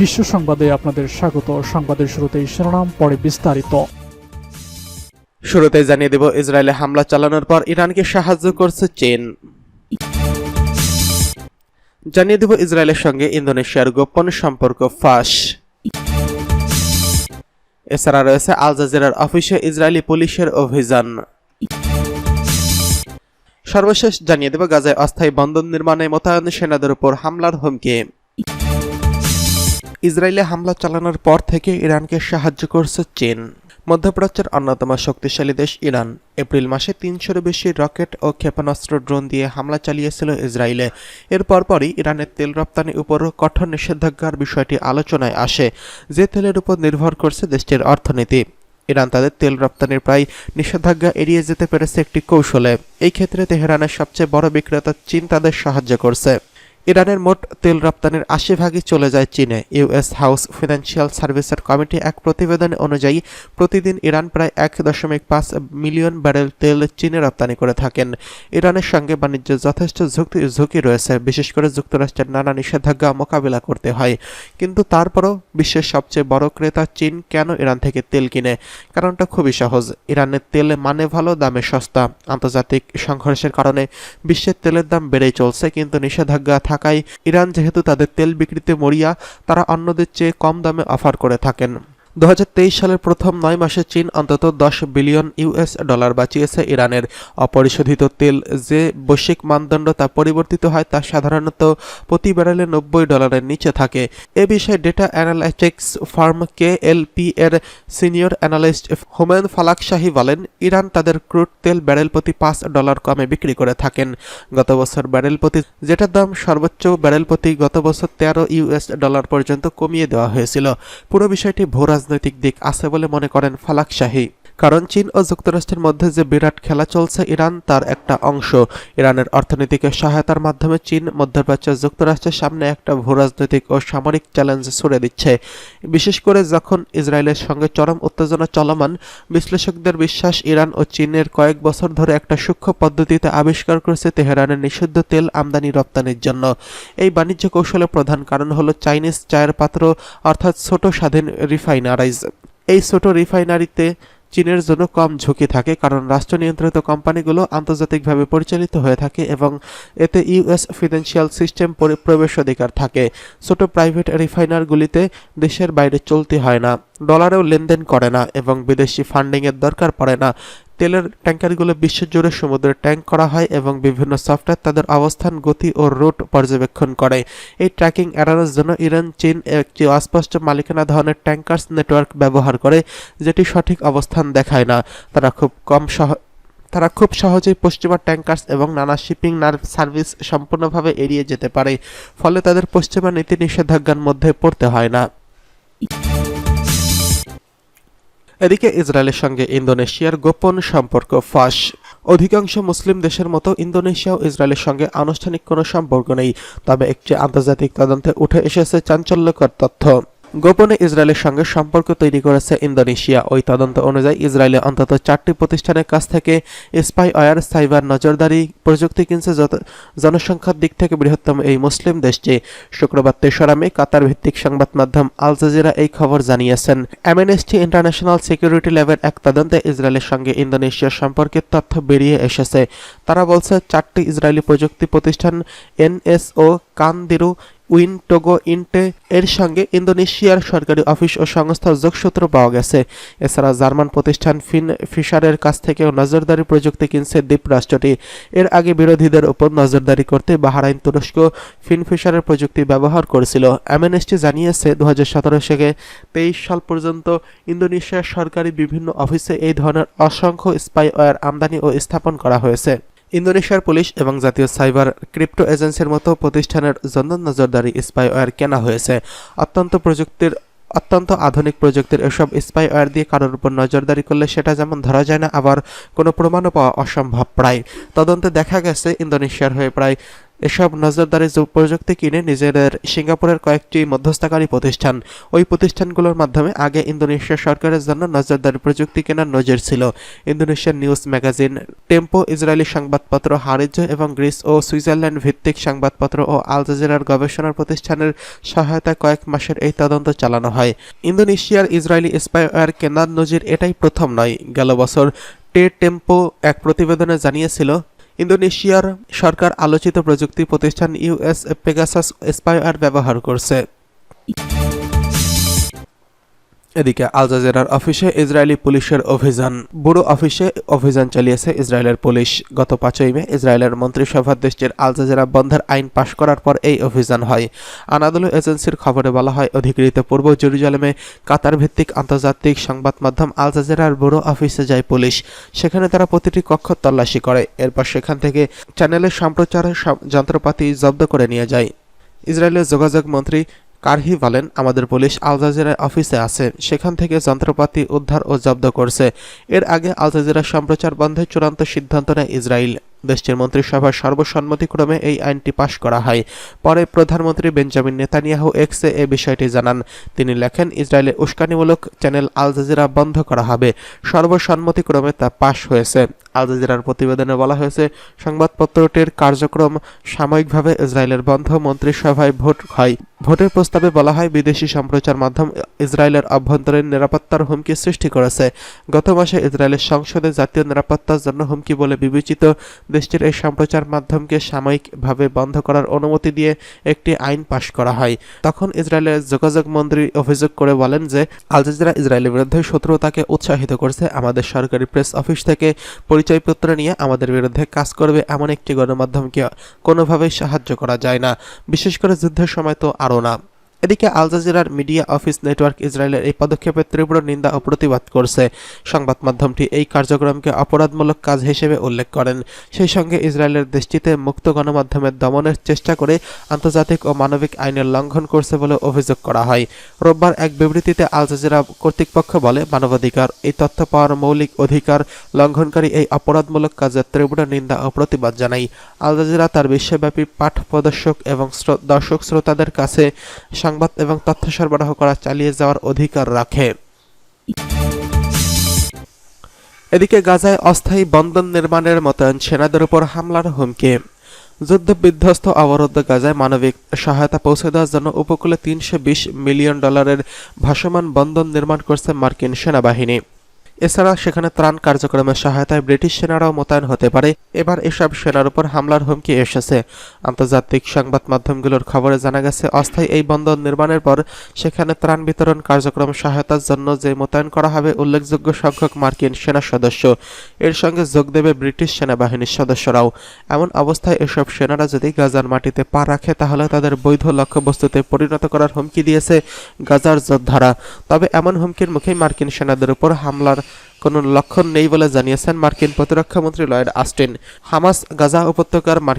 বিশ্ব সংবাদে আপনাদের স্বাগত। সংবাদের শুরুতেই শিরোনাম, পরে বিস্তারিত। শুরুতে জানিয়ে দেব, ইসরায়েলে হামলা চালানোর পর ইরানকে সাহায্য করছে চীন। জানিয়ে দেব, ইসরায়েলের সঙ্গে ইন্দোনেশিয়ার গোপন সম্পর্ক ফাঁস। এছাড়া রয়েছে আল জাজিরার অফিসে ইসরায়েলি পুলিশের অভিযান। সর্বশেষ জানিয়ে দেব, গাজায় অস্থায়ী বন্দর নির্মাণে মোতায়েন সেনাদের উপর হামলার হুমকি। ইসরায়েলে হামলা চালানোর পর থেকে ইরানকে সাহায্য করছে চীন। মধ্যপ্রাচ্যের অন্যতম শক্তিশালী দেশ ইরান। এপ্রিল মাসে তিনশোর বেশি রকেট ও ক্ষেপণাস্ত্র ড্রোন দিয়ে হামলা চালিয়েছিল ইসরায়েলে। এর পরপরই ইরানের তেল রপ্তানির উপর কঠোর নিষেধাজ্ঞার বিষয়টি আলোচনায় আসে, যে তেলের উপর নির্ভর করছে দেশটির অর্থনীতি। ইরান তাদের তেল রপ্তানির প্রায় নিষেধাজ্ঞা এড়িয়ে যেতে পেরেছে একটি কৌশলে। এই ক্ষেত্রে তেহরানের সবচেয়ে বড় বিক্রেতা চীন তাদের সাহায্য করছে। ইরানের মোট তেল রপ্তানির আশি ভাগই চলে যায় চীনে। ইউএস হাউস ফিনান্সিয়াল সার্ভিসের কমিটি এক প্রতিবেদন অনুযায়ী প্রতিদিন ইরান প্রায় এক দশমিক পাঁচ মিলিয়ন ব্যারেল তেল চীনে রপ্তানি করে থাকেন। ইরানের সঙ্গে বাণিজ্যে যথেষ্ট ঝুঁকি ঝুঁকি রয়েছে, বিশেষ করে যুক্তরাষ্ট্রের নানা নিষেধাজ্ঞা মোকাবিলা করতে হয়। কিন্তু তারপরও বিশ্বের সবচেয়ে বড় ক্রেতা চীন কেন ইরান থেকে তেল কিনে? কারণটা খুবই সহজ। ইরানের তেল মানে ভালো, দামে সস্তা। আন্তর্জাতিক সংঘর্ষের কারণে বিশ্বের তেলের দাম বেড়েই চলছে, কিন্তু নিষেধাজ্ঞা থাকায় ইরান যেহেতু তাদের তেল বিক্রিতে মরিয়া, তারা অন্যদের চেয়ে কম দামে অফার করে থাকেন। দু হাজার তেইশ সালের প্রথম নয় মাসে চীন অন্তত দশ বিলিয়ন ইউএস ডলার বাঁচিয়েছে ইরানের। অপরিশোধিত তেল যে বৈশ্বিক মানদণ্ড তা পরিবর্তিত হয় তা সাধারণত প্রতি ব্যারেলে নব্বই ডলারের নিচে থাকে। এ বিষয়ে ডেটা অ্যানালাইটিক্স ফার্ম কে এলপি এর সিনিয়র অ্যানালিস্ট হোমেন ফালাকশাহী বলেন, ইরান তাদের ক্রুড তেল ব্যারেল প্রতি পাঁচ ডলার কমে বিক্রি করে থাকেন। গত বছর ব্যারেল প্রতি, যেটার দাম সর্বোচ্চ ব্যারেল প্রতি গত বছর তেরো ইউএস ডলার পর্যন্ত কমিয়ে দেওয়া হয়েছিল। পুরো বিষয়টি ভূ রাজনৈতিক দিক আছে বলে মনে করেন ফালাক শাহী। কারণ চীন ও যুক্তরাষ্ট্রের মধ্যে যে বিরাট খেলা চলছে ইরান, তার একটা অংশ। ইরানের অর্থনীতিকে সহায়তার মাধ্যমে চীন মধ্যপ্রাচ্যের যুক্তরাষ্ট্রের সামনে একটা ভূরাজনৈতিক ও সামরিক চ্যালেঞ্জ ছুড়ে দিচ্ছে। বিশেষ করে যখন ইসরায়েলের সঙ্গে চরম উত্তেজনা চলমান, বিশ্লেষকদের বিশ্বাস ইরান ও চীনের কয়েক বছর ধরে একটা সূক্ষ্ম পদ্ধতিতে আবিষ্কার করেছে তেহরানের নিষিদ্ধ তেল আমদানি রপ্তানির জন্য। এই বাণিজ্য কৌশলের প্রধান কারণ হলো চাইনিজ চায়ের পাত্র, অর্থাৎ ছোট স্বাধীন রিফাইনারাইজ এই ছোট রিফাইনারিতে চীনের জন্য কম ঝুঁকি থাকে কারণ রাষ্ট্র নিয়ন্ত্রিত কোম্পানিগুলো আন্তর্জাতিকভাবে পরিচালিত হয়ে থাকে এবং এতে ইউএস ফিনান্সিয়াল সিস্টেম প্রবেশ অধিকার থাকে। ছোট প্রাইভেট রিফাইনারগুলিতে দেশের বাইরে চলতে হয় না। ডলারেও লেনদেন করে না এবং বিদেশি ফান্ডিংয়ের দরকার পড়ে না। তেলের ট্যাঙ্কারগুলো বিশ্বজুড়ে সমুদ্রে ট্যাঙ্ক করা হয় এবং বিভিন্ন সফটওয়্যার তাদের অবস্থান, গতি ও রুট পর্যবেক্ষণ করে। এই ট্র্যাকিং এড়ানোর জন্য ইরান, চীন একটি অস্পষ্ট মালিকানা ধরনের ট্যাঙ্কার্স নেটওয়ার্ক ব্যবহার করে, যেটি সঠিক অবস্থান দেখায় না। তারা খুব কম সহ তারা খুব সহজেই পশ্চিমা ট্যাঙ্কার্স এবং নানা শিপিং সার্ভিস সম্পূর্ণভাবে এড়িয়ে যেতে পারে, ফলে তাদের পশ্চিমা নীতি নিষেধাজ্ঞার মধ্যে পড়তে হয় না। এদিকে ইসরায়েলের সঙ্গে ইন্দোনেশিয়ার গোপন সম্পর্ক ফাঁস। অধিকাংশ মুসলিম দেশের মতো ইন্দোনেশিয়াও ইসরায়েলের সঙ্গে আনুষ্ঠানিক কোনো সম্পর্ক নেই, তবে একটি আন্তর্জাতিক তদন্তে উঠে এসেছে চাঞ্চল্যকর তথ্য। গোপনে ইসরায়েলের সঙ্গে সম্পর্ক তৈরি করেছে ইন্দোনেশিয়া। ওই তদন্ত অনুযায়ী ইসরায়েলে অন্তত চারটি প্রতিষ্ঠানের কাছ থেকে স্পাইওয়ার সাইবার নজরদারি প্রযুক্তি কিনছে জনসংখ্যার দিক থেকে বৃহত্তম এই মুসলিম দেশটি। শুক্রবার তেসরা মে কাতার ভিত্তিক সংবাদ মাধ্যম আল জাজিরা এই খবর জানিয়েছেন। অ্যামনেস্টি ইন্টারন্যাশনাল সিকিউরিটি ল্যাবের এক তদন্তে ইসরায়েলের সঙ্গে ইন্দোনেশিয়ার সম্পর্কের তথ্য বেরিয়ে এসেছে। তারা বলছে, চারটি ইসরায়েলি প্রযুক্তি প্রতিষ্ঠান এনএসও, কানদিরু উইনটোগো ইন্টে এর সঙ্গে ইন্দোনেশিয়ার সরকারি অফিস ও সংস্থার যোগসূত্র পাওয়া গেছে। এছাড়া জার্মান প্রতিষ্ঠান ফিন, ফিশারের কাছ থেকেও নজরদারি প্রযুক্তি কিনছে দ্বীপরাষ্ট্রটি। এর আগে বিরোধীদের উপর নজরদারি করতে বাহারাইন তুরস্ক ফিন ফিশারের প্রযুক্তি ব্যবহার করেছিল। অ্যামনেস্টি জানিয়েছে দু হাজার সতেরো থেকে তেইশ সাল পর্যন্ত ইন্দোনেশিয়ার সরকারি বিভিন্ন অফিসে এই ধরনের অসংখ্য স্পাইওয়্যার আমদানি ও স্থাপন করা হয়েছে। ইন্দোনেশিয়ার পুলিশ এবং জাতীয় সাইবার ক্রিপ্টো এজেন্সির মতো প্রতিষ্ঠানের জন্য নজরদারি স্পাইওয়্যার কেনা হয়েছে। অত্যন্ত প্রযুক্তির অত্যন্ত আধুনিক প্রযুক্তির এসব স্পাইওয়্যার দিয়ে কারোর উপর নজরদারি করলে সেটা যেমন ধরা যায় না, আবার কোনো প্রমাণও পাওয়া অসম্ভব প্রায়। তদন্তে দেখা গেছে, ইন্দোনেশিয়ার হয়ে প্রায় এসব নজরদারি প্রযুক্তি কিনে নিজেদের সিঙ্গাপুরের কয়েকটি মধ্যস্থকারী প্রতিষ্ঠান। ওই প্রতিষ্ঠানগুলোর মাধ্যমে আগে ইন্দোনেশিয়া সরকারের জন্য নজরদারি প্রযুক্তি কেনার নজির ছিল। Indonesian news magazine, Tempo, Israeli সংবাদপত্র হারিজ এবং গ্রিস ও সুইজারল্যান্ড ভিত্তিক সংবাদপত্র ও আল জাজিরার গবেষণা প্রতিষ্ঠানের সহায়তায় কয়েক মাসের এই তদন্ত চালানো হয়। ইন্দোনেশিয়ার ইসরায়েলি স্পাইওয়্যার কেনার নজির এটাই প্রথম নয়। গেল বছর টে টেম্পো এক প্রতিবেদনে জানিয়েছিল ইন্দোনেশিয়ার সরকার আলোচিত প্রযুক্তি প্রতিষ্ঠান ইউএস পেগাসাস স্পাইওয়ার ব্যবহার করছে। এদিকে আল জাজিরার অফিসে ইসরায়েলি পুলিশের অভিযান। বুড়ো অফিসে অভিযান চালিয়েছে ইসরায়েলের পুলিশ। গত পাঁচই মে ইসরায়েলের মন্ত্রিসভা দেশটির আল জাজিরা বন্ধের আইন পাশ করার পর এই অভিযান হয়। আনাদুলু এজেন্সির খবরে বলা হয়, অধিকৃত পূর্ব জেরুজালেমে কাতার ভিত্তিক আন্তর্জাতিক সংবাদ মাধ্যম আল জাজিরার বুড়ো অফিসে যায় পুলিশ। সেখানে তারা প্রতিটি কক্ষ তল্লাশি করে। এরপর সেখান থেকে চ্যানেলের সম্প্রচারের যন্ত্রপাতি জব্দ করে নিয়ে যায়। ইসরায়েলের যোগাযোগ মন্ত্রী কারহি বলেন আমাদের পুলিশ আল জাজিরার অফিসে আছে। সেখান থেকে যন্ত্রপাতি উদ্ধার ও জব্দ করছে। এর আগে আল জাজিরা সম্প্রচার বন্ধের চূড়ান্ত সিদ্ধান্ত নেয় ইসরায়েল দেশটির মন্ত্রিসভার সর্বসম্মতিক্রমে এই আইনটি পাশ করা হয়। পরে প্রধানমন্ত্রী বেঞ্জামিন নেতানিয়াহু এক্সে এ বিষয়টি জানান। তিনি লেখেন ইসরায়েলে উস্কানিমূলক চ্যানেল আল জাজিরা বন্ধ করা হবে। সর্বসম্মতিক্রমে তা পাশ হয়েছে। আল জাজিরার প্রতিবেদনে বলা হয়েছে, সংবাদপত্রটির কার্যক্রম সাময়িকভাবে ইসরায়েলের বন্ধ মন্ত্রিসভায় ভোট হয়। ভোটের প্রস্তাবে বলা হয়, বিদেশি সম্প্রচার মাধ্যম ইসরায়েলের অভ্যন্তরীণ নিরাপত্তার হুমকি সৃষ্টি করেছে। গত মাসে ইসরায়েলের সংসদে জাতীয় নিরাপত্তার জন্য হুমকি বলে বিবেচিত দেশটির এই সম্প্রচার মাধ্যমকে সাময়িকভাবে বন্ধ করার অনুমতি দিয়ে একটি আইন পাশ করা হয়। তখন ইসরায়েলের যোগাযোগ মন্ত্রী অভিযোগ করে বলেন যে, আল জাজিরা ইসরায়েলের বিরুদ্ধে শত্রুতাকে উৎসাহিত করছে। আমাদের সরকারি প্রেস অফিস থেকে পরিচয়পত্র নিয়ে আমাদের বিরুদ্ধে কাজ করবে এমন একটি গণমাধ্যমকে কোনোভাবেই সাহায্য করা যায় না। বিশেষ করে যুদ্ধের সময় তো আরও না। এদিকে আল জাজিরার মিডিয়া অফিস নেটওয়ার্ক ইসরায়েলের এই পদক্ষেপের তীব্র নিন্দা ও প্রতিবাদ করছে। সংবাদ মাধ্যমটি এই কার্যক্রমকে অপরাধমূলক কাজ হিসেবে উল্লেখ করেন। সেই সঙ্গে ইসরায়েলের দেশটিতে মুক্ত গণমাধ্যমের দমনের চেষ্টা করে আন্তর্জাতিক ও মানবিক আইনের লঙ্ঘন করছে বলে অভিযোগ করা হয়। রোববার এক বিবৃতিতে আল জাজিরা কর্তৃপক্ষ বলে, মানবাধিকার, এই তথ্য পাওয়ার মৌলিক অধিকার লঙ্ঘনকারী এই অপরাধমূলক কাজের তীব্র নিন্দা ও প্রতিবাদ জানাই আল জাজিরা তার বিশ্বব্যাপী পাঠ প্রদর্শক এবং দর্শক শ্রোতাদের কাছে সংবাদ এবং তথ্য সরবরাহ করা চালিয়ে যাওয়ার অধিকার রাখে। এদিকে গাজায় অস্থায়ী বন্দর নির্মাণের মতন সেনাদের উপর হামলার হুমকি। যুদ্ধ বিধ্বস্ত অবরুদ্ধ গাজায় মানবিক সহায়তা পৌঁছে দেওয়ার জন্য উপকূলে তিনশো বিশ মিলিয়ন ডলারের ভাসমান বন্দর নির্মাণ করছে মার্কিন সেনাবাহিনী। এছাড়া সেখানে ত্রাণ কার্যক্রমের সহায়তায় ব্রিটিশ সেনারাও মোতায়েন হতে পারে। এবার এসব সেনার উপর হামলার হুমকি এসেছে। আন্তর্জাতিক সংবাদ মাধ্যমগুলোর খবরে জানা গেছে, অস্থায়ী এই বন্দর নির্মাণের পর সেখানে ত্রাণ বিতরণ কার্যক্রম সহায়তার জন্য যে মোতায়েন করা হবে, উল্লেখযোগ্য সংখ্যক মার্কিন সেনা সদস্য। এর সঙ্গে যোগ দেবে ব্রিটিশ সেনাবাহিনীর সদস্যরাও। এমন অবস্থায় এসব সেনারা যদি গাজার মাটিতে পা রাখে, তাহলে তাদের বৈধ লক্ষ্যবস্তুতে পরিণত করার হুমকি দিয়েছে গাজার যোদ্ধারা। তবে এমন হুমকির মুখেই মার্কিন সেনাদের উপর হামলার কোনো লক্ষণ নেই বলে জানিয়েছেন মার্কিন প্রতিরক্ষা মন্ত্রী লয়েড আস্টিন হামাস গাজা উপত্যকার